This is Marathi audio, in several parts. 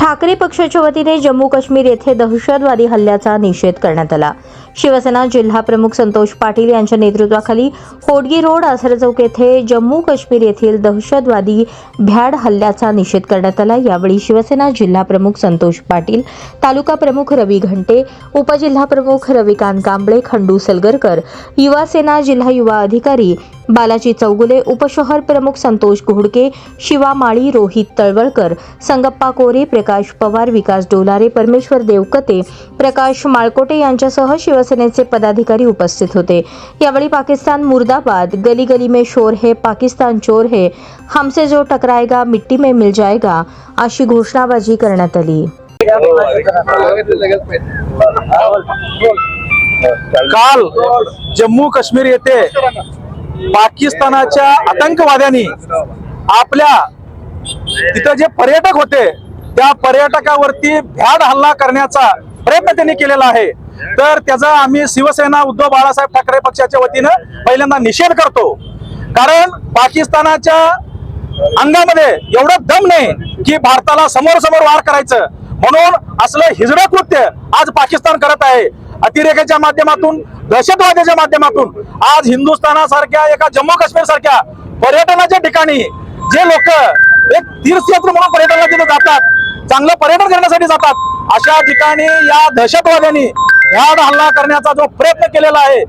Thackeray पक्षाच्या वतीने जम्मू काश्मीर येथे दहशतवादी हल्ल्याचा निषेध करण्यात आला. शिवसेना जिल्हा प्रमुख संतोष पाटील यांच्या नेतृत्वाखाली होडगी रोड आसरा चौक येथे जम्मू काश्मीर येथील दहशतवादी भ्याड हल्ल्याचा निषेध करण्यात आला. यावेळी शिवसेना जिल्हा प्रमुख संतोष पाटील तालुका प्रमुख रवी घंटे उपजिल्हा प्रमुख रविकांत कांबळे खंडू सलगरकर युवा सेना जिल्हा युवा अधिकारी बालाजी चौगुले उपशहर प्रमुख संतोष घोडके शिवा माळी रोहित तळवळकर संगप्पा कोरे प्रकाश पवार विकास डोलारे परमेश्वर देवकते प्रकाश माळकोटे यांच्यासह शिवसेनेचे पदाधिकारी उपस्थित होते. यावेळी पाकिस्तान मुर्दाबाद गली गली में शोर है पाकिस्तान चोर है हमसे जो टकराएगा मिट्टी में मिल जाएगा अशी घोषणाबाजी करण्यात आली. काल जम्मू काश्मीर येथे पाकिस्तानाच्या आतंकवाद्यांनी आपल्या तिथं जे पर्यटक होते त्या पर्यटकावरती भ्याड हल्ला करण्याचा प्रयत्न त्यांनी केलेला आहे. तर त्याचा आम्ही शिवसेना उद्धव बाळासाहेब ठाकरे पक्षाच्या वतीनं पहिल्यांदा निषेध करतो. कारण पाकिस्तानाच्या अंगामध्ये एवढं दम नाही की भारताला समोर समोर वार करायचं. म्हणून असलं हिजडं कृत्य आज पाकिस्तान करत आहे. अतिरेकाच्या माध्यमातून दहशतवादाच्या माध्यमातून आज हिंदुस्थानासारख्या एका जम्मू काश्मीर सारख्या पर्यटनाच्या ठिकाणी जे लोक एक तीर्थयात्र म्हणून पर्यटनाला तिथे जातात चांगलं पर्यटन करण्यासाठी जातात अशा ठिकाणी या दहशतवाद्यांनी ह्या हल्ला करण्याचा जो प्रयत्न केलेला आहे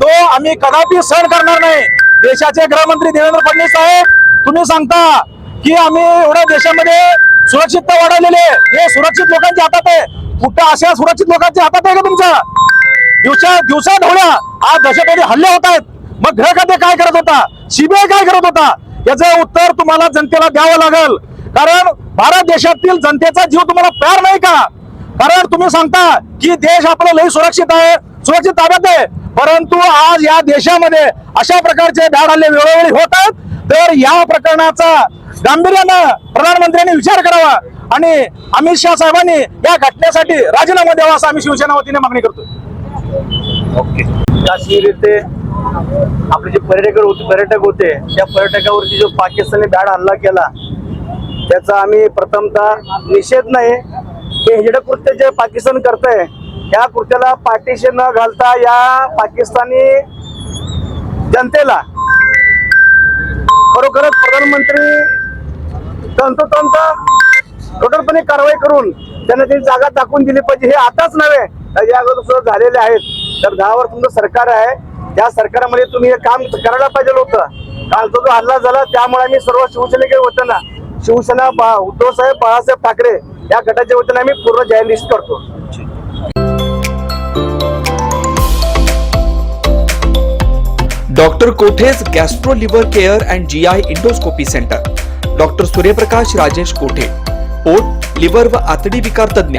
तो आम्ही कदापि सहन करणार नाही. देशाचे गृहमंत्री देवेंद्र फडणवीस साहेब तुम्ही सांगता की आम्ही एवढ्या देशामध्ये सुरक्षितता वाढवलेली आहे. हे सुरक्षित लोकांच्या हातात आहे. कुठं अशा सुरक्षित लोकांच्या हातात आहे का तुमच्या दिवसा दिवसा ढवळ्या आज दहशतवादी हल्ले होत आहेत. मग गृह खाते काय करत होता? सीबीआय काय करत होता? याचं उत्तर तुम्हाला जनतेला द्यावं लागेल. कारण भारत देशातील जनतेचा जीव तुम्हाला प्यार नाही का? कारण तुम्ही सांगता की देश आपला लई सुरक्षित आहे सुरक्षित ताब्यात आहे. परंतु आज या देशामध्ये अशा प्रकारचे धाड हल्ले वेळोवेळी होत आहेत. तर या प्रकरणाचा गांभीर्यानं प्रधानमंत्र्यांनी विचार करावा आणि अमित शहा साहेबांनी या घटनेसाठी राजीनामा द्यावा असं आम्ही शिवसेना वतीने मागणी करतो काश्मीर येथे आपले जे पर्यटक होते पर्यटक होते त्या पर्यटकावरती जो पाकिस्तानी बॅड हल्ला केला त्याचा आम्ही प्रथमतः निषेध नाही. हे हिड कृत्य जे पाकिस्तान करत आहे या कृत्याला पाठीशी न घालता या पाकिस्तानी जनतेला खरोखरच प्रधानमंत्री तंतोतंत कठोरपणे कारवाई करून त्यांना ती जागा दाखवून दिली पाहिजे. हे आताच नव्हे या अगोदर सुद्धा झालेले आहेत. तर दहा वर्ष तुमचं सरकार आहे. त्या सरकारमध्ये तुम्ही हे काम करायला पाहिजे होतं. कालचा जो हल्ला झाला त्यामुळे आम्ही सर्व शिवसेनेकडे वतना शिवसेना बा- उद्धव साहेब बाळासाहेब ठाकरे या गटाच्या वतीने आम्ही पूर्ण जाहीर लिस्ट करतो. Doctor Kothe's gastro liver care and G I endoscopy centre. Doctor Suryaprakash Rajesh Kothe. पोट लिव्हर व आतडी विकार तज्ज्ञ.